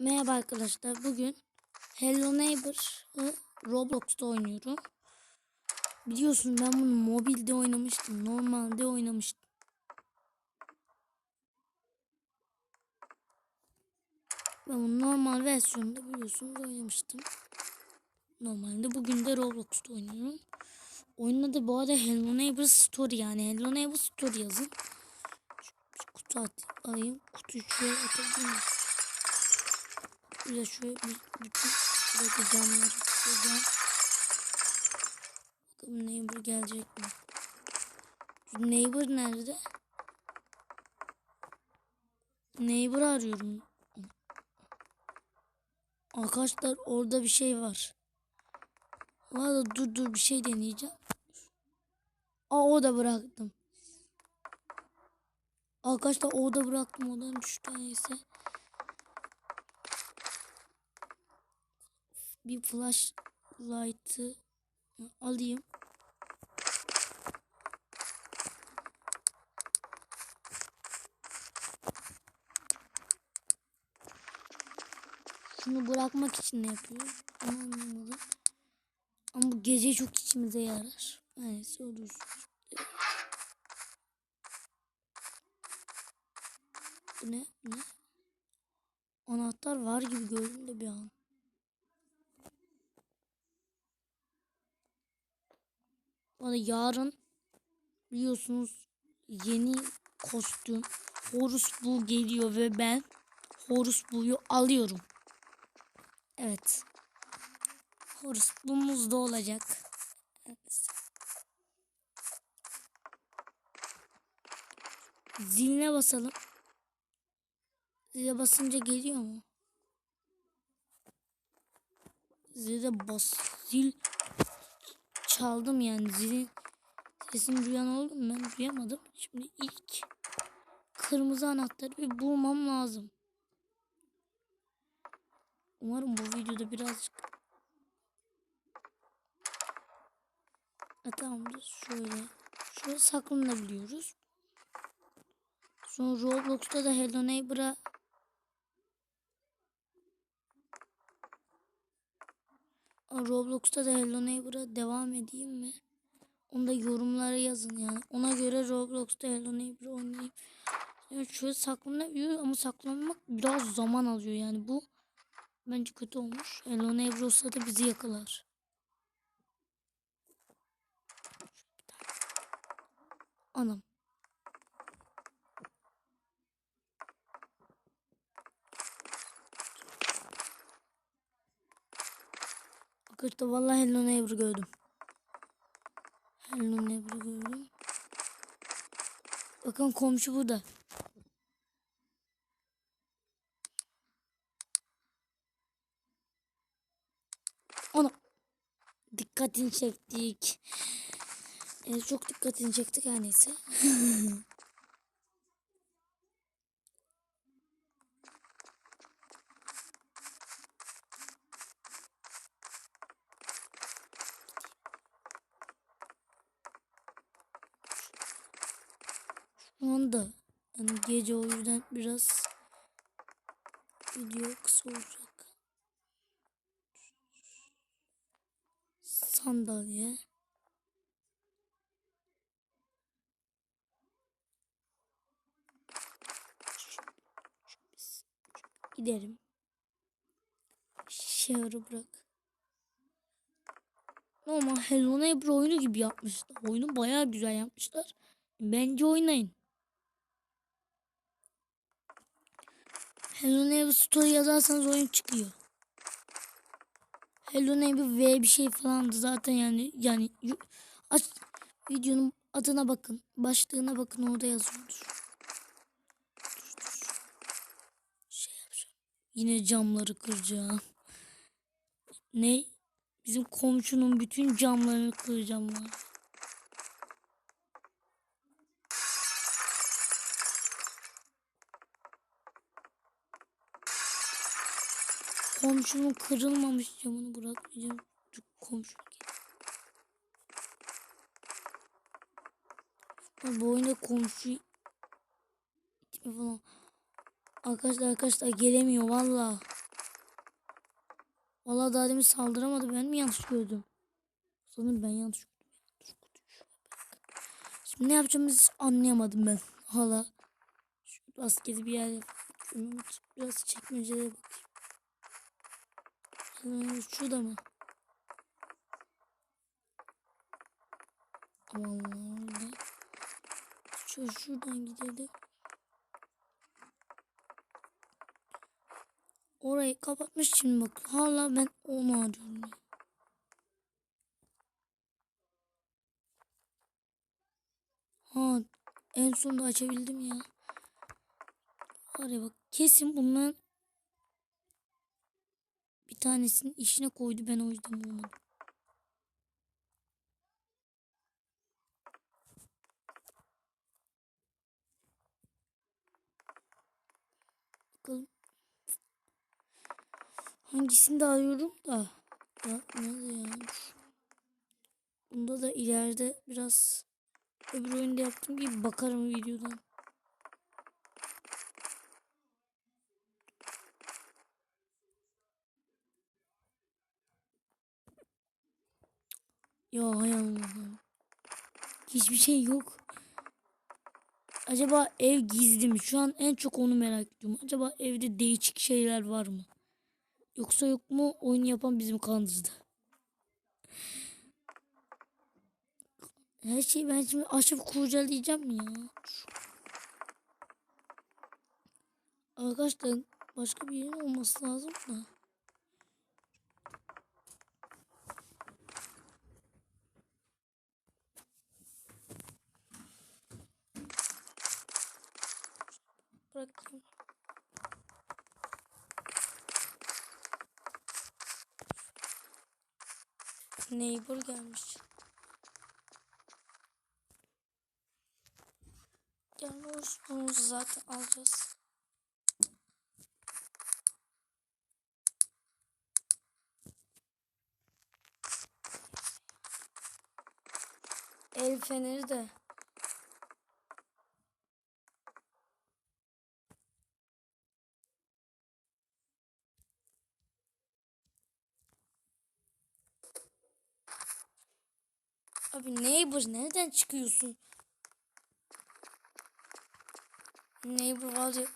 Merhaba arkadaşlar. Bugün Hello Neighbor'ı Roblox'ta oynuyorum. Biliyorsun ben bunu mobilde oynamıştım. Normalde oynamıştım. Ben bunu normal versiyonunda biliyorsunuz oynamıştım. Normalde bugün de Roblox'ta oynuyorum. Oyunun adı bu arada Hello Neighbor Story yani. Hello Neighbor Story yazın. Şu, şu kutu at, alayım. Kutuyu atabilir miyim? Bir şöyle bir, bütün buradaki camları koyacağım. Bakalım neighbor gelecek mi? Şu neighbor nerede? Neighbor arıyorum. Arkadaşlar orada bir şey var. Valla dur dur bir şey deneyeceğim. Aa o da bıraktım. Arkadaşlar o da bıraktım odan düştü neyse. Bir flashlight'ı alayım. Şunu bırakmak için ne yapıyorum? Anlamadım. Ama bu gece çok içimize yarar. Neyse o dursun. Bu ne? Bu ne? Anahtar var gibi gördüm de bir an. Bana yarın biliyorsunuz yeni kostüm Horus bu geliyor ve ben Horus buyu alıyorum. Evet. Horus Bu'muz da olacak. Evet. Ziline basalım. Zile basınca geliyor mu? Zile bas. Zil çaldım yani zilin sesini duyan oldu? Ben duyamadım. Şimdi ilk kırmızı anahtarı bir bulmam lazım. Umarım bu videoda birazcık Ha, tamamdır. Şöyle. Şöyle saklanabiliyoruz. Sonra Roblox'ta da Hello Neighbor'a Roblox'ta da Hello Neighbor'a devam edeyim mi? Onu da yorumlara yazın yani. Ona göre Roblox'ta Hello Neighbor oynayayım. Yani şöyle saklanabiliyor ama saklanmak biraz zaman alıyor yani bu bence kötü olmuş. Hello Neighbor olsa da bizi yakalar. Anam. Arkadaşlar vallahi Hello Neighbor gördüm. Hello Neighbor gördüm. Bakın komşu burada. Ona dikkatini çektik. Ee, çok dikkatini çektik her neyse. Anda yani gece o yüzden biraz video kısa olacak. Sandalye. Giderim. Şehri bırak. Ama Hello Neighbor oyunu gibi yapmışlar. Oyunu bayağı güzel yapmışlar. Bence oynayın. Hello Neighbor Story yazarsanız oyun çıkıyor. Hello Neighbor V bir şey falandı zaten yani yani aç videonun adına bakın. Başlığına bakın orada yazıyordur. Şey. Yine camları kıracağım. Ne? Bizim komşunun bütün camlarını kıracağım var. Komşunun kırılmamış camını bırakmayacağım. Dur, Komşu. Ya Bu oyunda komşu falan. Arkadaşlar arkadaşlar gelemiyor valla. Vallahi daha demin saldıramadı. Ben mi yanlış gördüm? Sanırım ben yanlış gördüm. Bak. Şimdi ne yapacağımızı anlayamadım ben. Hala. Şu rastgele bir yer yapıyorum. Biraz çekmecelere bakayım. Ee, şurada mı? Aman orada. Şöyle şuradan gidelim. Orayı kapatmış şimdi bak. Hala ben onu arıyorum. Ha en sonunda açabildim ya. Var bak kesin bunların bir tanesinin işine koydu ben o yüzden bulmadım. Bakalım. Hangisini de arıyorum da. Ya nerede ya? Bunda da ileride biraz öbür oyunda yaptığım gibi bakarım videodan. Ya hay Allah'ım. Hiçbir şey yok. Acaba ev gizli mi? Şu an en çok onu merak ediyorum. Acaba evde değişik şeyler var mı? Yoksa yok mu oyun yapan bizim kandırdı. Her şeyi ben şimdi açıp kurcalayacağım ya? Arkadaşlar başka bir yerin olması lazım da. Bırakayım. Neighbor gelmiş. Gelmiş. Bunu zaten alacağız. El feneri de. Abi neighbor nereden çıkıyorsun? Neighbor var ya.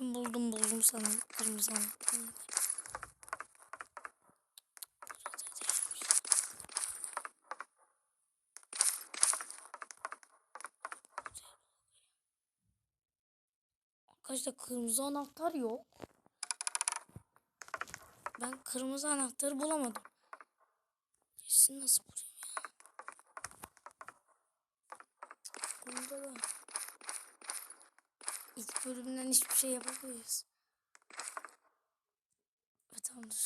Buldum buldum sana kırmızı anahtarı. Arkadaşlar kırmızı anahtar yok. Ben kırmızı anahtarı bulamadım. Kesin nasıl bulayım ya? Bunda da ilk bölümden hiçbir şey yapamayız. Evet tamamdır.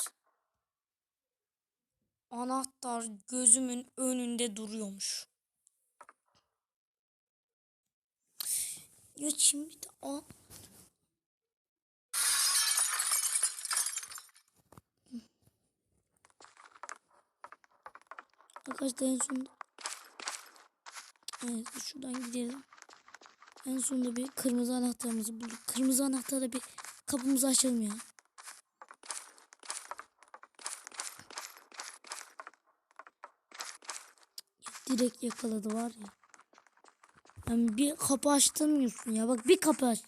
Anahtar gözümün önünde duruyormuş. Ya şimdi de a Arkadaşlar en sonunda Evet şuradan gidelim. En sonunda bir kırmızı anahtarımızı bulduk. Kırmızı anahtarla bir kapımızı açalım ya. Direkt yakaladı var ya. Yani bir kapı açtırmıyorsun ya. Bak bir kapı aç.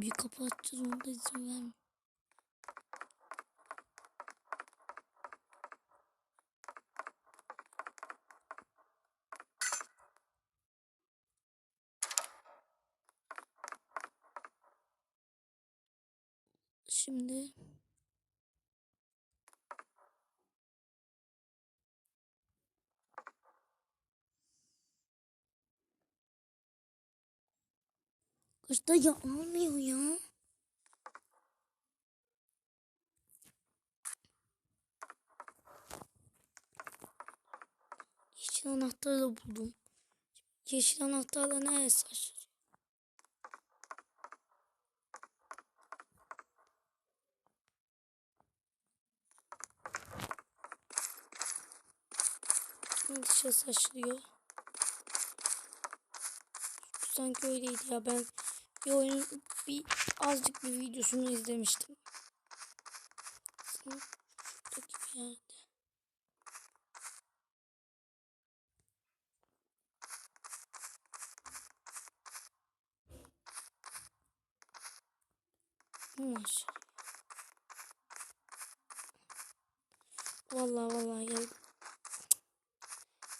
Bir kapı açacağız onu da izin vermiyor. Şimdi Kışta ya almıyor ya. Yeşil anahtarı da buldum. Yeşil anahtarla neresi açılıyor? Dışarısı açılıyor. Sanki öyleydi ya ben bir oyun bir azıcık bir videosunu izlemiştim. Maşallah. Vallahi vallahi ya.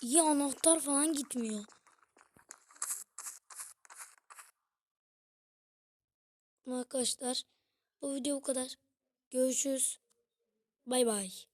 İyi anahtar falan gitmiyor. Arkadaşlar bu video bu kadar. Görüşürüz. Bay bay.